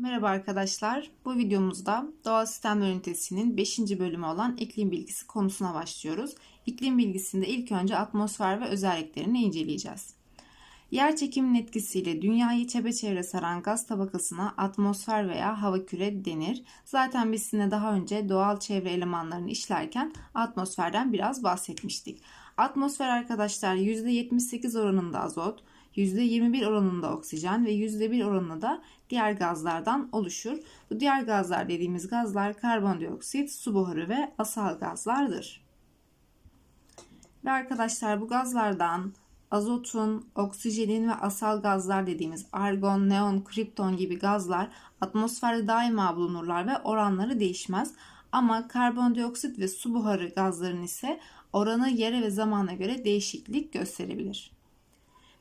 Merhaba arkadaşlar. Bu videomuzda Doğal Sistemler Ünitesi'nin 5. bölümü olan iklim bilgisi konusuna başlıyoruz. İklim bilgisinde ilk önce atmosfer ve özelliklerini inceleyeceğiz. Yer çekiminin etkisiyle dünyayı çepeçevre saran gaz tabakasına atmosfer veya hava küre denir. Zaten biz sizinle daha önce doğal çevre elemanlarını işlerken atmosferden biraz bahsetmiştik. Atmosfer arkadaşlar %78 oranında azot, %21 oranında oksijen ve %1 oranında da diğer gazlardan oluşur. Bu diğer gazlar dediğimiz gazlar karbondioksit, su buharı ve asal gazlardır. Ve arkadaşlar bu gazlardan azotun, oksijenin ve asal gazlar dediğimiz argon, neon, kripton gibi gazlar atmosferde daima bulunurlar ve oranları değişmez. Ama karbondioksit ve su buharı gazların ise oranı yere ve zamana göre değişiklik gösterebilir.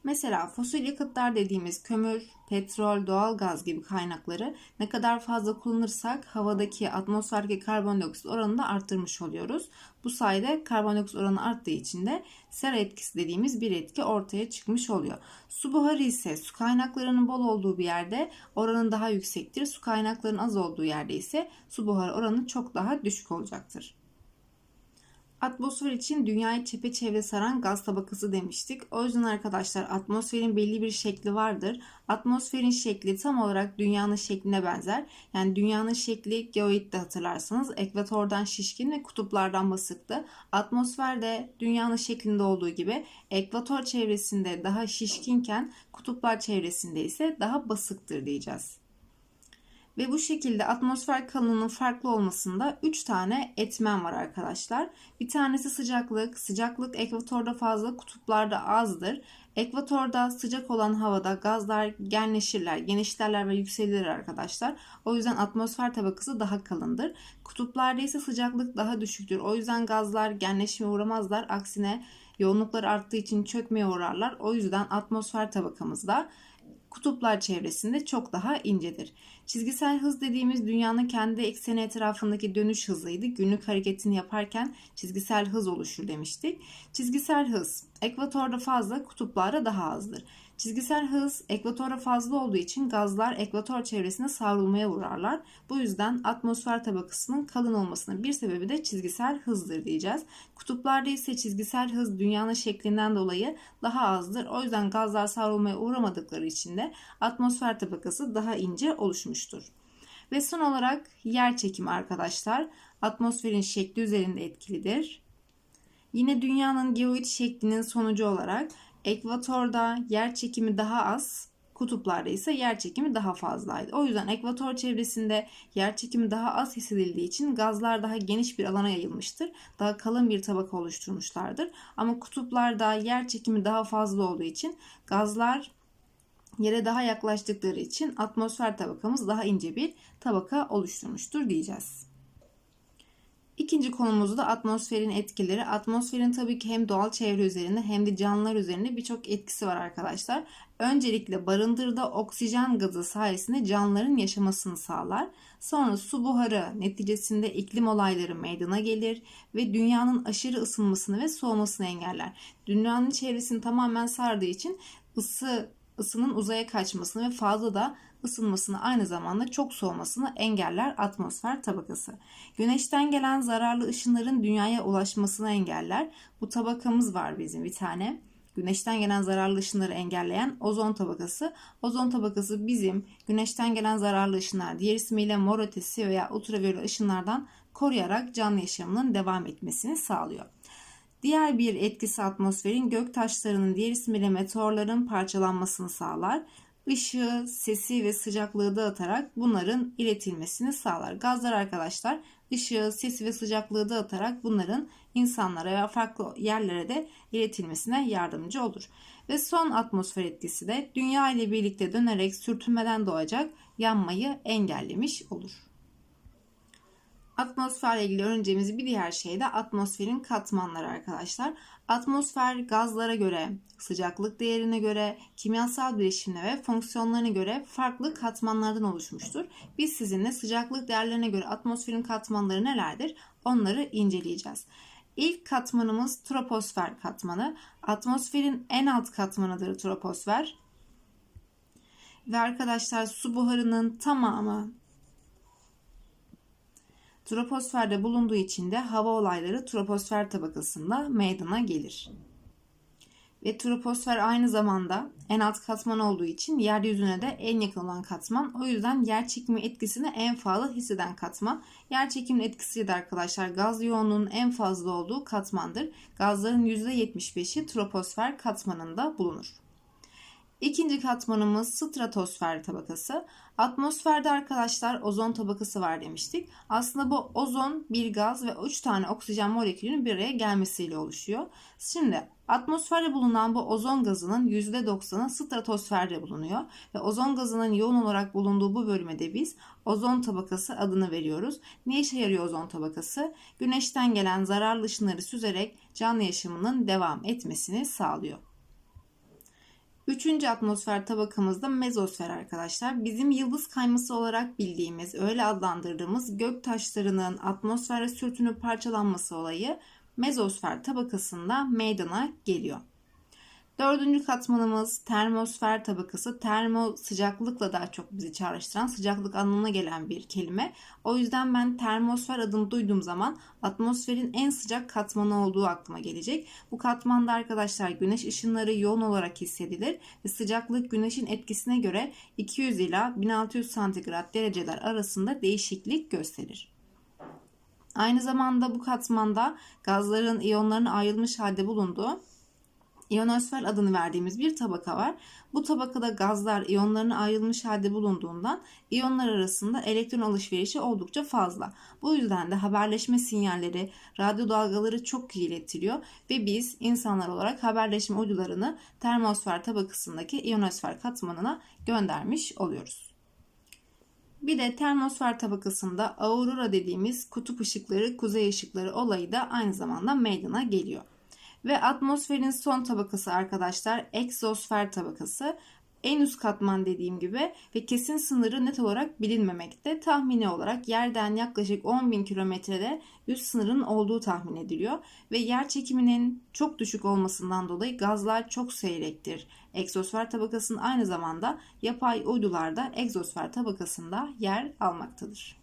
Mesela fosil yakıtlar dediğimiz kömür, petrol, doğal gaz gibi kaynakları ne kadar fazla kullanırsak havadaki atmosferdeki karbondioksit oranını da arttırmış oluyoruz. Bu sayede karbondioksit oranı arttığı için de sera etkisi dediğimiz bir etki ortaya çıkmış oluyor. Su buharı ise su kaynaklarının bol olduğu bir yerde oranı daha yüksektir. Su kaynaklarının az olduğu yerde ise su buharı oranı çok daha düşük olacaktır. Atmosfer için dünyayı çepeçevre saran gaz tabakası demiştik. O yüzden arkadaşlar atmosferin belli bir şekli vardır. Atmosferin şekli tam olarak dünyanın şekline benzer. Yani dünyanın şekli geoidde hatırlarsanız ekvatordan şişkin ve kutuplardan basıktı. Atmosfer de dünyanın şeklinde olduğu gibi ekvator çevresinde daha şişkinken kutuplar çevresinde ise daha basıktır diyeceğiz. Ve bu şekilde atmosfer kalınlığının farklı olmasında 3 tane etmen var arkadaşlar. Bir tanesi sıcaklık. Sıcaklık ekvatorda fazla, kutuplarda azdır. Ekvatorda sıcak olan havada gazlar genleşirler, genişlerler ve yükselir arkadaşlar. O yüzden atmosfer tabakası daha kalındır. Kutuplarda ise sıcaklık daha düşüktür. O yüzden gazlar genleşmeye uğramazlar. Aksine yoğunluklar arttığı için çökmeye uğrarlar. O yüzden atmosfer tabakamızda kutuplar çevresinde çok daha incedir. Çizgisel hız dediğimiz dünyanın kendi ekseni etrafındaki dönüş hızıydı. Günlük hareketini yaparken çizgisel hız oluşur demiştik. Çizgisel hız ekvatorda fazla, kutuplarda daha azdır. Çizgisel hız ekvatora fazla olduğu için gazlar ekvator çevresine savrulmaya uğrarlar. Bu yüzden atmosfer tabakasının kalın olmasının bir sebebi de çizgisel hızdır diyeceğiz. Kutuplarda ise çizgisel hız dünyanın şeklinden dolayı daha azdır. O yüzden gazlar savrulmaya uğramadıkları için de atmosfer tabakası daha ince oluşmuştur. Ve son olarak yer çekimi arkadaşlar atmosferin şekli üzerinde etkilidir. Yine dünyanın geoid şeklinin sonucu olarak ekvatorda yer çekimi daha az, kutuplarda ise yer çekimi daha fazlaydı. O yüzden ekvator çevresinde yer çekimi daha az hissedildiği için gazlar daha geniş bir alana yayılmıştır. Daha kalın bir tabaka oluşturmuşlardır. Ama kutuplarda yer çekimi daha fazla olduğu için gazlar yere daha yaklaştıkları için atmosfer tabakamız daha ince bir tabaka oluşturmuştur diyeceğiz. İkinci konumuz da atmosferin etkileri. Atmosferin tabii ki hem doğal çevre üzerinde hem de canlılar üzerinde birçok etkisi var arkadaşlar. Öncelikle barındırdığı oksijen gazı sayesinde canlıların yaşamasını sağlar. Sonra su buharı neticesinde iklim olayları meydana gelir ve dünyanın aşırı ısınmasını ve soğumasını engeller. Dünyanın çevresini tamamen sardığı için ısı ısının uzaya kaçmasını ve fazla da ısınmasını aynı zamanda çok soğumasını engeller atmosfer tabakası. Güneşten gelen zararlı ışınların dünyaya ulaşmasını engeller. Bu tabakamız var bizim bir tane. Güneşten gelen zararlı ışınları engelleyen ozon tabakası. Ozon tabakası bizim güneşten gelen zararlı ışınlar, diğer ismiyle mor ötesi veya ultraviyole ışınlardan koruyarak canlı yaşamının devam etmesini sağlıyor. Diğer bir etkisi atmosferin gök taşlarının diğer ismiyle meteorların parçalanmasını sağlar ışığı, sesi ve sıcaklığı dağıtarak bunların iletilmesini sağlar. Gazlar arkadaşlar ışığı, sesi ve sıcaklığı dağıtarak bunların insanlara veya farklı yerlere de iletilmesine yardımcı olur. Ve son atmosfer etkisi de dünya ile birlikte dönerek sürtünmeden doğacak yanmayı engellemiş olur. Atmosferle ilgili öğreneceğimiz bir diğer şey de atmosferin katmanları arkadaşlar. Atmosfer gazlara göre, sıcaklık değerine göre, kimyasal bileşimine ve fonksiyonlarına göre farklı katmanlardan oluşmuştur. Biz sizinle sıcaklık değerlerine göre atmosferin katmanları nelerdir? Onları inceleyeceğiz. İlk katmanımız troposfer katmanı. Atmosferin en alt katmanıdır troposfer. Ve arkadaşlar su buharının tamamı troposferde bulunduğu için de hava olayları troposfer tabakasında meydana gelir. Ve troposfer aynı zamanda en alt katman olduğu için yeryüzüne de en yakın olan katman. O yüzden yer çekimi etkisini en fazla hisseden katman. Yer çekimin etkisi de arkadaşlar gaz yoğunluğunun en fazla olduğu katmandır. Gazların %75'i troposfer katmanında bulunur. İkinci katmanımız stratosfer tabakası. Atmosferde arkadaşlar ozon tabakası var demiştik. Aslında bu ozon bir gaz ve 3 tane oksijen molekülünün bir araya gelmesiyle oluşuyor. Şimdi atmosferde bulunan bu ozon gazının %90'ı stratosferde bulunuyor. Ve ozon gazının yoğun olarak bulunduğu bu bölüme de biz ozon tabakası adını veriyoruz. Ne işe yarıyor ozon tabakası? Güneşten gelen zararlı ışınları süzerek canlı yaşamının devam etmesini sağlıyor. Üçüncü atmosfer tabakamız da mezosfer arkadaşlar. Bizim yıldız kayması olarak bildiğimiz, öyle adlandırdığımız gök taşlarının atmosfere sürtünüp parçalanması olayı mezosfer tabakasında meydana geliyor. Dördüncü katmanımız termosfer tabakası. Termo sıcaklıkla daha çok bizi çağrıştıran sıcaklık anlamına gelen bir kelime. O yüzden ben termosfer adını duyduğum zaman atmosferin en sıcak katmanı olduğu aklıma gelecek. Bu katmanda arkadaşlar güneş ışınları yoğun olarak hissedilir ve sıcaklık güneşin etkisine göre 200 ila 1600 santigrat dereceler arasında değişiklik gösterir. Aynı zamanda bu katmanda gazların iyonların ayrılmış halde bulunduğu İyonosfer adını verdiğimiz bir tabaka var. Bu tabakada gazlar iyonlarına ayrılmış halde bulunduğundan iyonlar arasında elektron alışverişi oldukça fazla. Bu yüzden de haberleşme sinyalleri, radyo dalgaları çok iyi iletiliyor ve biz insanlar olarak haberleşme uydularını termosfer tabakasındaki iyonosfer katmanına göndermiş oluyoruz. Bir de termosfer tabakasında aurora dediğimiz kutup ışıkları, kuzey ışıkları olayı da aynı zamanda meydana geliyor. Ve atmosferin son tabakası arkadaşlar egzosfer tabakası. En üst katman dediğim gibi ve kesin sınırı net olarak bilinmemekte. Tahmini olarak yerden yaklaşık 10.000 kilometrede üst sınırın olduğu tahmin ediliyor. Ve yer çekiminin çok düşük olmasından dolayı gazlar çok seyrektir. Egzosfer tabakasının aynı zamanda yapay uydularda egzosfer tabakasında yer almaktadır.